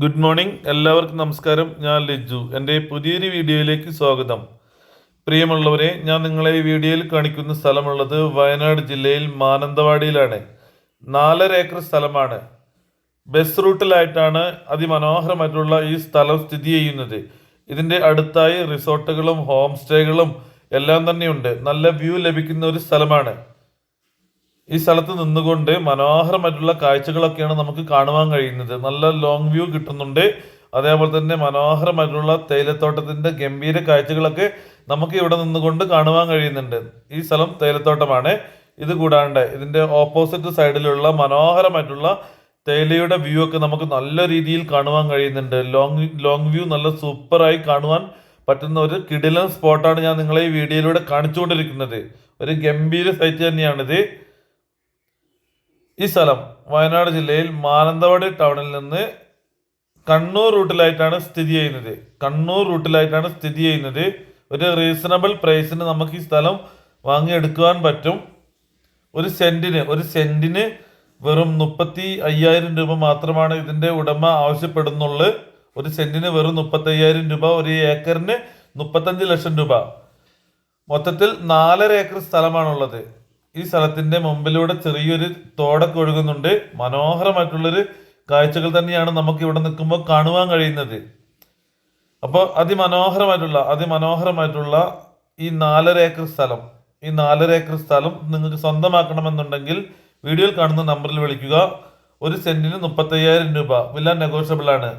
Good morning എല്ലാവർക്കും നമസ്കാരം. ഞാൻ ലിജു. എന്റെ പുതിയൊരു വീഡിയോയിലേക്ക് സ്വാഗതം. പ്രിയമുള്ളവരെ ഞാൻ നിങ്ങളെ ഈ വീഡിയോയിൽ കാണിക്കുന്ന സ്ഥലമുള്ളത് വയനാട് ജില്ലയിൽ മാനന്തവാടിയിലാണ്. നാലര ഏക്കർ സ്ഥലമാണ്. ബസ് റൂട്ടിലായിട്ടാണ് അതിമനോഹരമായിട്ടുള്ള ഈ സ്ഥലം സ്ഥിതി ചെയ്യുന്നത്. ഇതിന്റെ അടുത്തായി റിസോർട്ടുകളും ഹോം സ്റ്റേകളും എല്ലാം തന്നെയുണ്ട്. നല്ല വ്യൂ ലഭിക്കുന്ന ഒരു സ്ഥലമാണ്. ഈ സ്ഥലത്ത് നിന്നുകൊണ്ട് മനോഹരമായിട്ടുള്ള കാഴ്ചകളൊക്കെയാണ് നമുക്ക് കാണുവാൻ കഴിയുന്നത്. നല്ല ലോങ് വ്യൂ കിട്ടുന്നുണ്ട്. അതേപോലെ തന്നെ മനോഹരമായിട്ടുള്ള തേയിലത്തോട്ടത്തിന്റെ ഗംഭീര കാഴ്ചകളൊക്കെ നമുക്ക് ഇവിടെ നിന്നുകൊണ്ട് കാണുവാൻ കഴിയുന്നുണ്ട്. ഈ സ്ഥലം തേയിലത്തോട്ടമാണ്. ഇത് കൂടാണ്ട് ഇതിന്റെ ഓപ്പോസിറ്റ് സൈഡിലുള്ള മനോഹരമായിട്ടുള്ള തേയിലയുടെ വ്യൂ ഒക്കെ നമുക്ക് നല്ല രീതിയിൽ കാണുവാൻ കഴിയുന്നുണ്ട്. ലോങ് ലോങ് വ്യൂ നല്ല സൂപ്പറായി കാണുവാൻ പറ്റുന്ന ഒരു കിടിലൻ സ്പോട്ടാണ് ഞാൻ നിങ്ങളെ ഈ വീഡിയോയിലൂടെ കാണിച്ചുകൊണ്ടിരിക്കുന്നത്. ഒരു ഗംഭീര സൈറ്റ് തന്നെയാണിത്. ഈ സ്ഥലം വയനാട് ജില്ലയിൽ മാനന്തവാടി ടൗണിൽ നിന്ന് കണ്ണൂർ റൂട്ടിലായിട്ടാണ് സ്ഥിതി ചെയ്യുന്നത്. കണ്ണൂർ റൂട്ടിലായിട്ടാണ് സ്ഥിതി ചെയ്യുന്നത്. ഒരു റീസണബിൾ പ്രൈസിന് നമുക്ക് ഈ സ്ഥലം വാങ്ങിയെടുക്കുവാൻ പറ്റും. ഒരു സെന്റിന് ഒരു സെന്റിന് വെറും മുപ്പത്തി അയ്യായിരം രൂപ മാത്രമാണ് ഇതിന്റെ ഉടമ ആവശ്യപ്പെടുന്നുള്ളു. ഒരു സെന്റിന് വെറും മുപ്പത്തി അയ്യായിരം രൂപ ഒരു ഏക്കറിന് മുപ്പത്തഞ്ച് ലക്ഷം രൂപ. മൊത്തത്തിൽ നാലര ഏക്കർ സ്ഥലമാണുള്ളത്. ഈ സ്ഥലത്തിന്റെ മുമ്പിലൂടെ ചെറിയൊരു തോടൊക്കെ ഒഴുകുന്നുണ്ട്. മനോഹരമായിട്ടുള്ളൊരു കാഴ്ചകൾ തന്നെയാണ് നമുക്ക് ഇവിടെ നിൽക്കുമ്പോൾ കാണുവാൻ കഴിയുന്നത്. അപ്പോൾ അതിമനോഹരമായിട്ടുള്ള അതിമനോഹരമായിട്ടുള്ള ഈ നാലര ഏക്കർ സ്ഥലം ഈ നാലര ഏക്കർ സ്ഥലം നിങ്ങൾക്ക് സ്വന്തമാക്കണമെന്നുണ്ടെങ്കിൽ വീഡിയോയിൽ കാണുന്ന നമ്പറിൽ വിളിക്കുക. ഒരു സെന്റിന് മുപ്പത്തയ്യായിരം രൂപ. വില നെഗോഷ്യബിൾ ആണ്